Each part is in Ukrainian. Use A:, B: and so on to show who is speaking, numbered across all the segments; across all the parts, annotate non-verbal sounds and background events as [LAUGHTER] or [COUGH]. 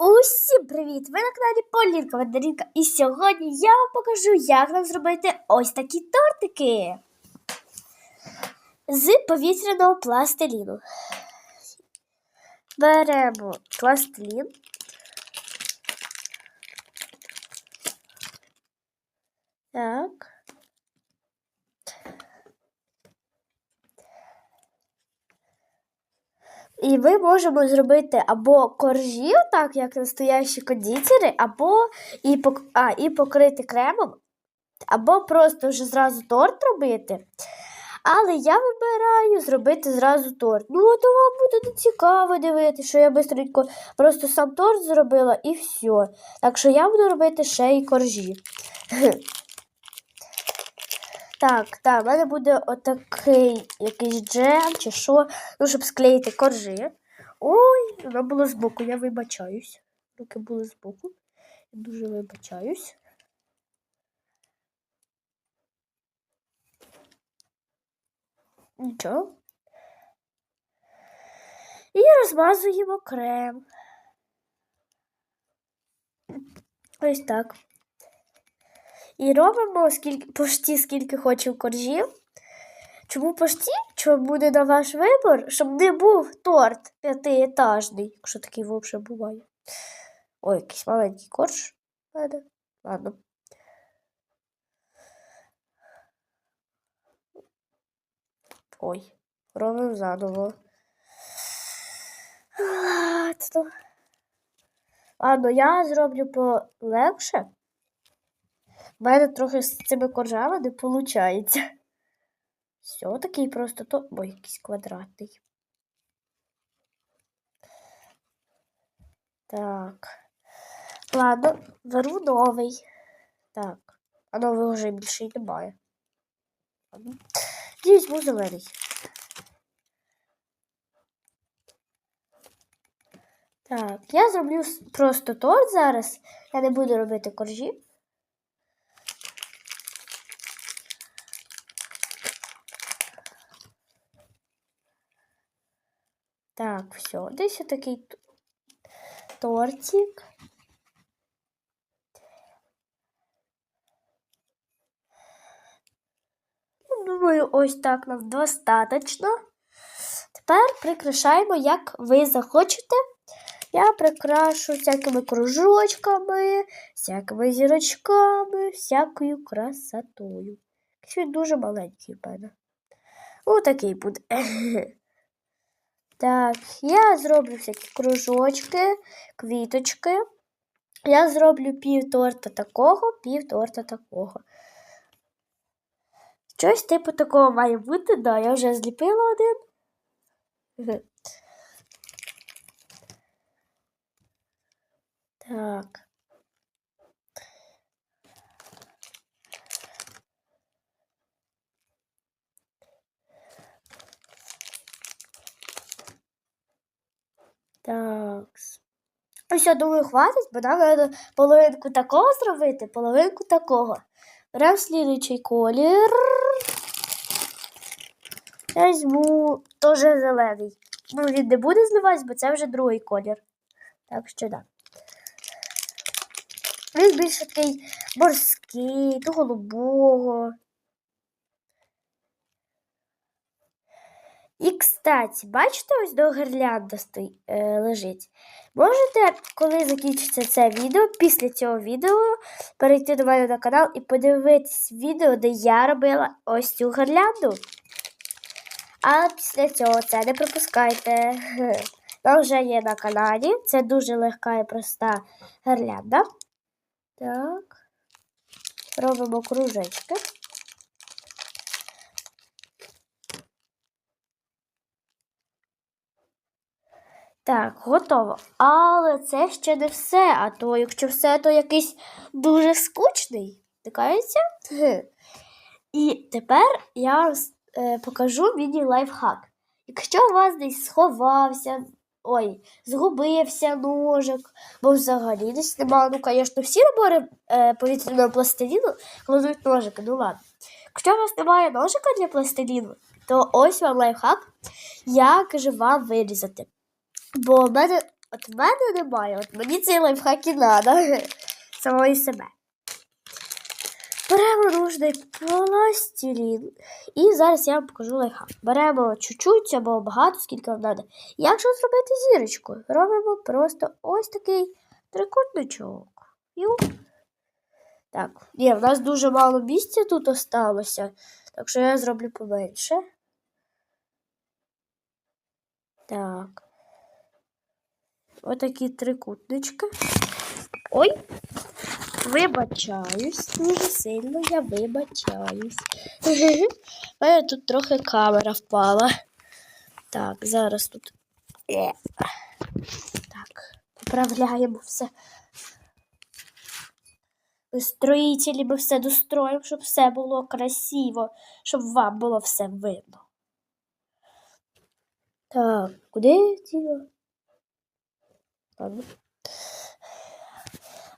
A: Усім привіт! Ви на каналі Полінка Мандарінка. І сьогодні я вам покажу, як нам зробити ось такі тортики з повітряного пластиліну. Беремо пластилін. Так. І ми можемо зробити або коржі, так як настоящі кондитери, або і, пок... а, і покрити кремом, або просто вже зразу торт робити. Але я вибираю зробити зразу торт. Ну, от вам буде цікаво дивитися, що я швидко просто сам торт зробила і все. Так що я буду робити ще й коржі. [LAUGHS] Так, так, в мене буде отакий якийсь джем чи що, ну, щоб склеїти коржі. Ой, воно було збоку, я вибачаюсь. Руки були збоку. Я дуже вибачаюсь. Нічого. І розмазуємо крем. Ось так. І робимо скільки, пошті скільки хочемо коржів. Чому пошті? Чому буде на ваш вибір, щоб не був торт п'ятиетажний, якщо такий взагалі буває. Ой, якийсь маленький корж. Ладно. Ладно. Ой, робимо заново. Ладно. Ладно, я зроблю полегше. У мене трохи з цими коржами не виходить. Все, такий просто то. Ой, якийсь квадратний. Так. Ладно, беру новий. Так. А нового вже більше й немає. І візьму зелений. Так, я зроблю просто торт зараз. Я не буду робити коржі. Так, все, десь такий тортик. Думаю, ось так нам достатньо. Тепер прикрашаємо, як ви захочете. Я прикрашу всякими кружочками, всякими зірочками, всякою красотою. Якщо дуже маленький в мене. Ось такий буде. [LAUGHS] Так, я зроблю всякі кружочки, квіточки. Я зроблю пів торта такого, пів торта такого. Щось типу такого має бути, да, я вже зліпила один. Так. Так. Ось я думаю, хватить, бо нам треба половинку такого зробити, половинку такого. Беремо слідуючий колір. Я візьму теж зелений. Ну, він не буде зливатися, бо це вже другий колір. Так що так. Він більше такий морський, до голубого. І, кстати, бачите, ось до гірлянда стой, е, лежить. Можете, коли закінчиться це відео, після цього відео перейти до мене на канал і подивитись відео, де я робила ось цю гірлянду. А після цього це не пропускайте. [LAUGHS] Вона вже є на каналі. Це дуже легка і проста гірлянда. Так. Робимо кружечки. Так, готово. Але це ще не все. А то, якщо все, то якийсь дуже скучний. Тикається? І тепер я вам е, покажу міні-лайфхак. Якщо у вас десь сховався, ой, згубився ножик, бо взагалі десь немає, ну, звісно, всі набори е, повітряного пластиліну кладуть ножики, ну ладно. Якщо у вас немає ножика для пластиліну, то ось вам лайфхак, як же вам вирізати. Бо в мене От в мене немає. От мені цей лайфхак і надо. [LAUGHS] Самої себе. Беремо нужний пластилін. І зараз я вам покажу лайфхак. Беремо чуть-чуть або багато, скільки вам треба. Як Якщо зробити зірочку, робимо просто ось такий трикутничок. Ю. Так, ні, в нас дуже мало місця тут осталося, так що я зроблю поменше. Так. Отакі трикутнички. Ой, вибачаюсь дуже сильно, я вибачаюсь. [LAUGHS] У мене тут трохи камера впала. Так, зараз тут. Е. Так, поправляємо все. Строїтелі, ми все достроїмо, щоб все було красиво, щоб вам було все видно. Так, куди тіло? Ладно.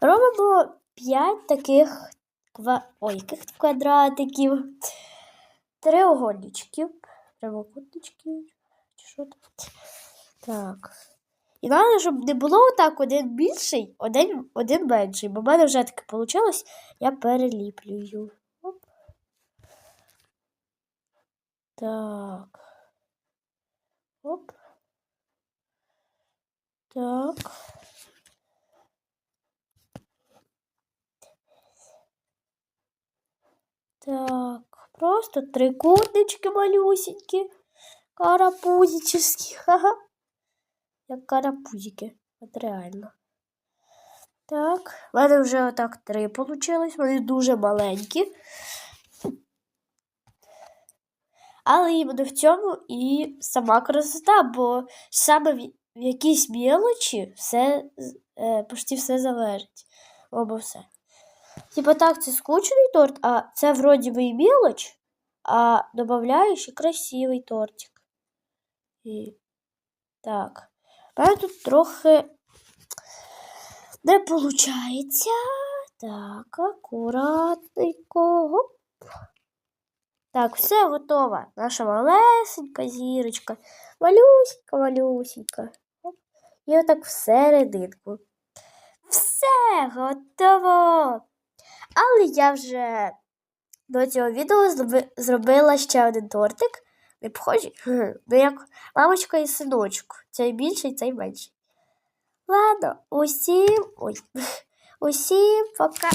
A: Робимо 5 таких ква... Ой, яких квадратиків, треугольничків, прямокутничків, чи що там. Так. І треба, щоб не було отак один більший, один, один менший, бо в мене вже таке вийшло, я переліплюю. Оп. Так. Оп. Так. Так, просто трикутнички малюсенькі, карапузическі, [LAUGHS] ха-ха. Як карапузики, от реально. Так, в мене вже отак три вийшло, вони дуже маленькі. Але іменно в цьому і сама красота, бо саме в якійсь мелочі все, е, почти все залежить. Або все. Типа так, це скучний торт, а це вроді би і мелоч, а додаєш і красивий тортик. І так. Мене тут трохи не виходить. Так, акуратненько. Гоп. Так, все готово. Наша малесенька зірочка. Малюсенька, малюсенька. І отак всерединку. Все готово. Але я вже до цього відео зробила ще один тортик. Не похожий? [LAUGHS] Ну, як мамочка і синочок. Цей більший, цей менший. Ладно, усім. Ой. [LAUGHS] Усім пока.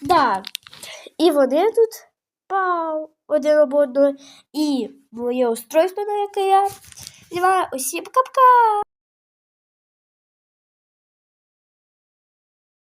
A: Да. І вони тут пау, один об одного. І моє устройство, на яке я знімаю. Усім пока-пока!